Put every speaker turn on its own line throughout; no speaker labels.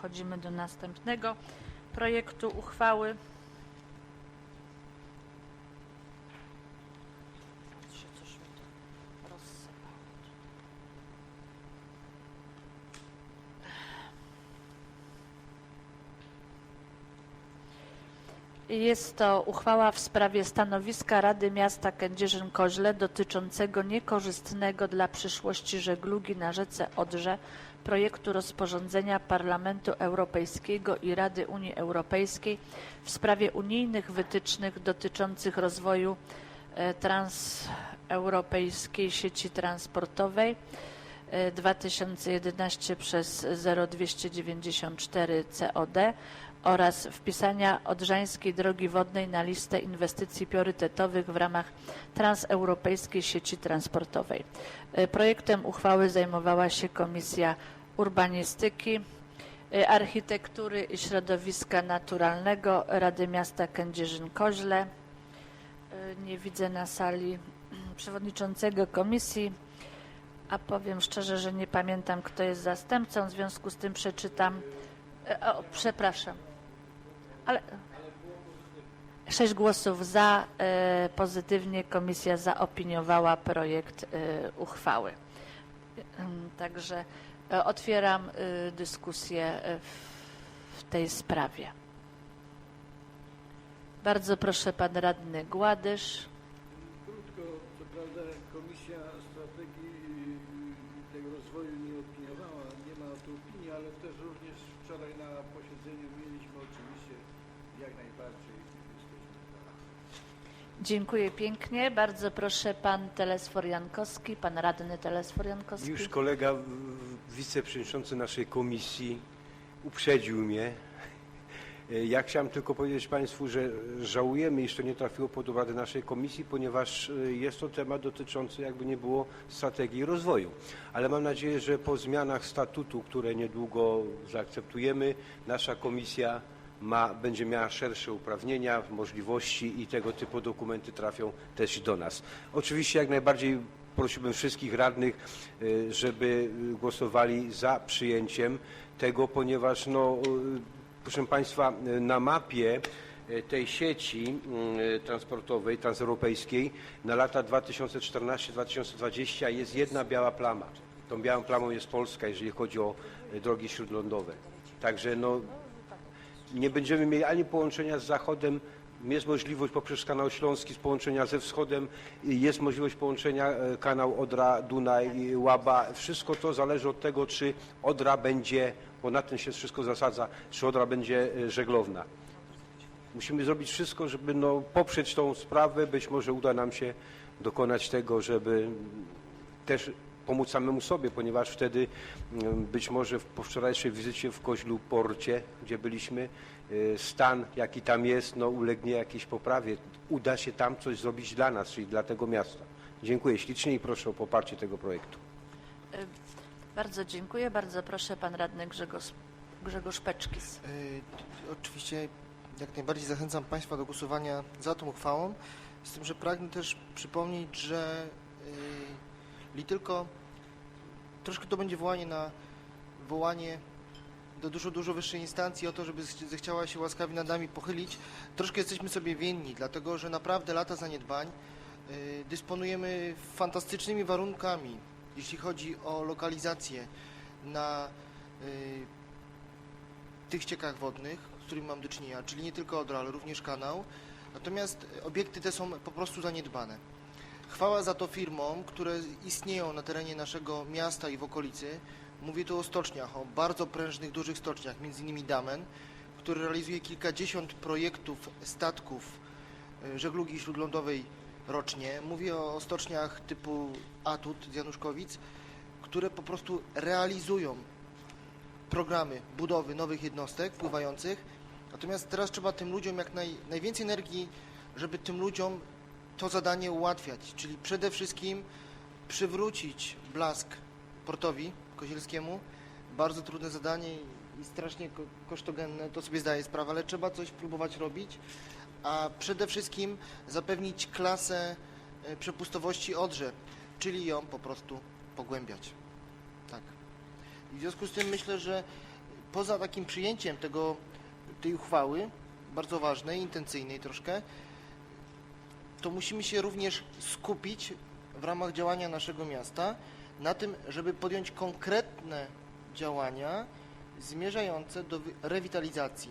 Przechodzimy do następnego projektu uchwały. Się coś mi tu rozsypało. Jest to uchwała w sprawie stanowiska Rady Miasta Kędzierzyn-Koźle dotyczącego niekorzystnego dla przyszłości żeglugi na rzece Odrze projektu rozporządzenia Parlamentu Europejskiego i Rady Unii Europejskiej w sprawie unijnych wytycznych dotyczących rozwoju e, transeuropejskiej sieci transportowej 2011 przez 0294 COD oraz wpisania Odrzańskiej Drogi Wodnej na listę inwestycji priorytetowych w ramach transeuropejskiej sieci transportowej. E, Projektem uchwały zajmowała się Komisja Urbanistyki, e, Architektury i Środowiska Naturalnego Rady Miasta Kędzierzyn-Koźle. E, Nie widzę na sali przewodniczącego komisji, a powiem szczerze, że nie pamiętam, kto jest zastępcą, w związku z tym przeczytam. e, O, przepraszam. Ale sześć głosów za, e, pozytywnie komisja zaopiniowała projekt e, uchwały. Także otwieram dyskusję w, tej sprawie. Bardzo proszę pan radny Gładysz.
Krótko, co prawda Komisja rozwoju nie opiniowała, nie ma tu opinii, ale też również wczoraj na posiedzeniu mieliśmy oczywiście jak najbardziej jesteśmy.
Dziękuję pięknie. Bardzo proszę pan Telesfor Jankowski, pan radny Telesfor Jankowski.
Już kolega wiceprzewodniczący naszej komisji uprzedził mnie. E, Ja chciałem tylko powiedzieć Państwu, że żałujemy, iż to nie trafiło pod obrady naszej komisji, ponieważ e, jest to temat dotyczący, jakby nie było, strategii rozwoju. Ale mam nadzieję, że po zmianach statutu, które niedługo zaakceptujemy, nasza komisja ma, będzie miała szersze uprawnienia, możliwości i tego typu dokumenty trafią też do nas. Oczywiście jak najbardziej prosiłbym wszystkich radnych, e, żeby e, głosowali za przyjęciem tego, ponieważ no, e, proszę Państwa, na mapie e, tej sieci e, transportowej, transeuropejskiej na lata 2014-2020 jest jedna biała plama. Tą białą plamą jest Polska, jeżeli chodzi o e, drogi śródlądowe. Także no, nie będziemy mieli ani połączenia z Zachodem, jest możliwość poprzez kanał Śląski z połączenia ze Wschodem, jest możliwość połączenia kanał Odra, Dunaj, Łaba. Wszystko to zależy od tego, czy Odra będzie, bo na tym się wszystko zasadza, czy Odra będzie e, żeglowna. Musimy zrobić wszystko, żeby no, poprzeć tą sprawę. Być może uda nam się dokonać tego, żeby też pomóc samemu sobie, ponieważ wtedy mm, być może po wczorajszej wizycie w Koźlu Porcie, gdzie byliśmy, y, stan jaki tam jest, no, ulegnie jakiejś poprawie. Uda się tam coś zrobić dla nas, czyli dla tego miasta. Dziękuję ślicznie i proszę o poparcie tego projektu.
Bardzo dziękuję. Bardzo proszę pan radny Grzegorz, Grzegorz Peczkis.
Y, Oczywiście jak najbardziej zachęcam Państwa do głosowania za tą uchwałą, z tym, że pragnę też przypomnieć, że y, li tylko troszkę to będzie wołanie na wołanie do dużo, dużo wyższej instancji o to, żeby zechciała się łaskawie nad nami pochylić. Troszkę jesteśmy sobie winni, dlatego że naprawdę lata zaniedbań y, dysponujemy fantastycznymi warunkami, jeśli chodzi o lokalizację na y, tych ściekach wodnych, z którymi mam do czynienia, czyli nie tylko Odra, ale również kanał. Natomiast obiekty te są po prostu zaniedbane. Chwała za to firmom, które istnieją na terenie naszego miasta i w okolicy. Mówię tu o stoczniach, o bardzo prężnych, dużych stoczniach, m.in. Damen, który realizuje kilkadziesiąt projektów statków e, żeglugi śródlądowej rocznie. Mówię o stoczniach typu Atut z Januszkowic, które po prostu realizują programy budowy nowych jednostek pływających. Natomiast teraz trzeba tym ludziom jak naj, najwięcej energii, żeby tym ludziom to zadanie ułatwiać, czyli przede wszystkim przywrócić blask portowi kozielskiemu. Bardzo trudne zadanie i strasznie ko- kosztogenne, to sobie zdaję sprawę, ale trzeba coś próbować robić, a przede wszystkim zapewnić klasę e, przepustowości Odrze, czyli ją po prostu pogłębiać. Tak. I w związku z tym myślę, że poza takim przyjęciem tego, tej uchwały, bardzo ważnej, intencyjnej troszkę, to musimy się również skupić w ramach działania naszego miasta na tym, żeby podjąć konkretne działania zmierzające do rewitalizacji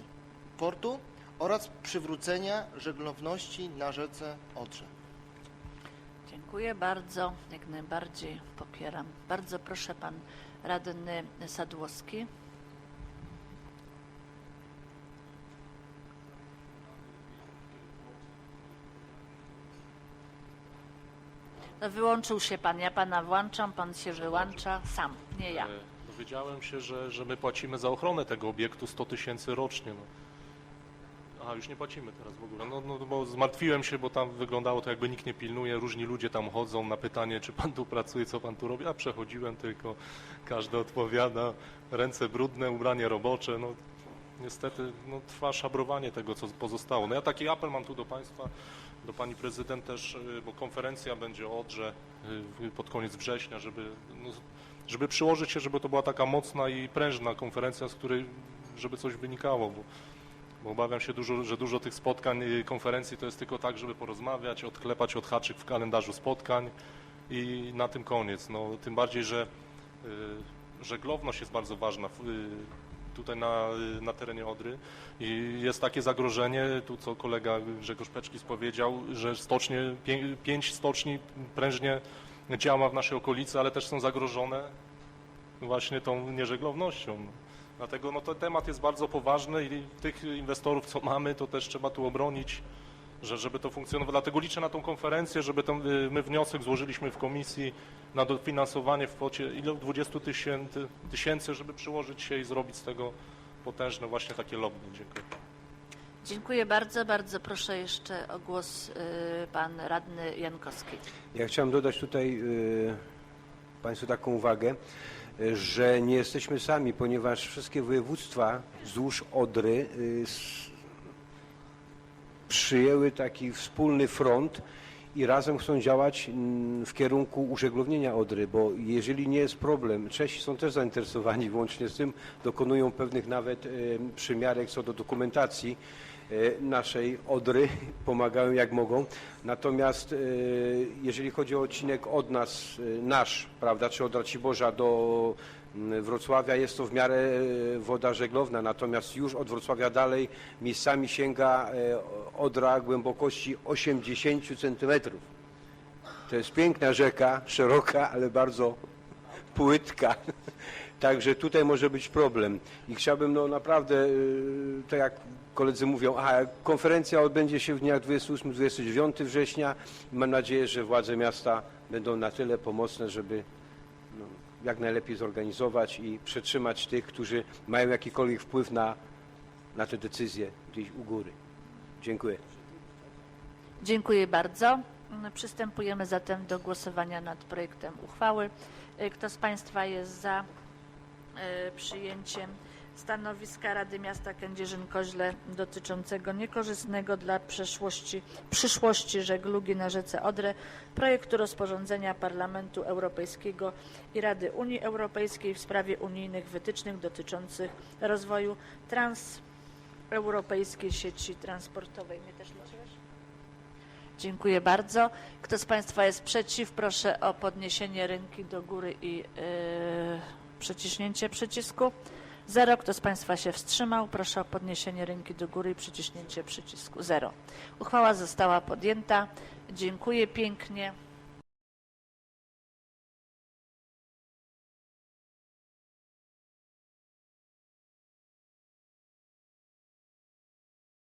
portu oraz przywrócenia żeglowności na rzece Odrze.
Dziękuję bardzo, jak najbardziej popieram. Bardzo proszę pan radny Sadłowski. No, wyłączył się pan, ja pana włączam, pan się wyłącza sam, nie ja.
E, Dowiedziałem się, że, że my płacimy za ochronę tego obiektu 100 tysięcy rocznie. No. A już nie płacimy teraz w ogóle. No, no bo zmartwiłem się, bo tam wyglądało to jakby nikt nie pilnuje. Różni ludzie tam chodzą na pytanie, czy pan tu pracuje, co pan tu robi. A przechodziłem tylko, każdy odpowiada. Ręce brudne, ubranie robocze. No, niestety no, trwa szabrowanie tego, co pozostało. No ja taki apel mam tu do państwa, do pani prezydent też, y, bo konferencja będzie o Odrze y, pod koniec września, żeby no, żeby przyłożyć się, żeby to była taka mocna i prężna konferencja, z której żeby coś wynikało, bo, bo obawiam się, dużo, że dużo tych spotkań, y, konferencji to jest tylko tak, żeby porozmawiać, odklepać odhaczyk w kalendarzu spotkań i na tym koniec. No, tym bardziej, że y, żeglowność jest bardzo ważna y, tutaj na, na terenie Odry i jest takie zagrożenie, tu co kolega Grzegorz Peczkis powiedział, że stocznie, pię, pięć stoczni prężnie działa w naszej okolicy, ale też są zagrożone właśnie tą nieżeglownością. Dlatego no, to temat jest bardzo poważny i tych inwestorów, co mamy, to też trzeba tu obronić, że, żeby to funkcjonowało. Dlatego liczę na tą konferencję, żeby ten, y, my wniosek złożyliśmy w komisji na dofinansowanie w kwocie ile 20 tysięcy, tysięcy, żeby przyłożyć się i zrobić z tego potężne właśnie takie lobby. Dziękuję.
Dziękuję bardzo, bardzo proszę jeszcze o głos y, pan radny Jankowski.
Ja chciałem dodać tutaj y, Państwu taką uwagę, y, że nie jesteśmy sami, ponieważ wszystkie województwa wzdłuż Odry y, przyjęły taki wspólny front i razem chcą działać mm, w kierunku użeglownienia Odry, bo jeżeli nie jest problem, Czesi są też zainteresowani włącznie z tym, dokonują pewnych nawet y, przymiarek co do dokumentacji y, naszej Odry, pomagają jak mogą. Natomiast y, jeżeli chodzi o odcinek od nas, nasz, prawda, czy od Raciborza do Wrocławia, jest to w miarę y, woda żeglowna, natomiast już od Wrocławia dalej miejscami sięga y, Odra głębokości 80 centymetrów. To jest piękna rzeka, szeroka, ale bardzo płytka. Także tutaj może być problem. I chciałbym no naprawdę, y, tak jak koledzy mówią, a konferencja odbędzie się w dniach 28-29 września mam nadzieję, że władze miasta będą na tyle pomocne, żeby jak najlepiej zorganizować i przetrzymać tych, którzy mają jakikolwiek wpływ na, na te decyzje gdzieś u góry. Dziękuję.
Dziękuję bardzo. Przystępujemy zatem do głosowania nad projektem uchwały. Kto z Państwa jest za y, przyjęciem stanowiska Rady Miasta Kędzierzyn-Koźle dotyczącego niekorzystnego dla przyszłości żeglugi na rzece Odrę projektu rozporządzenia Parlamentu Europejskiego i Rady Unii Europejskiej w sprawie unijnych wytycznych dotyczących rozwoju transeuropejskiej sieci transportowej. Mnie też? Dziękuję bardzo. Kto z Państwa jest przeciw, proszę o podniesienie ręki do góry i yy, przycisku. Zero. Kto z Państwa się wstrzymał, proszę o podniesienie ręki do góry i przyciśnięcie przycisku. Zero. Uchwała została podjęta. Dziękuję pięknie.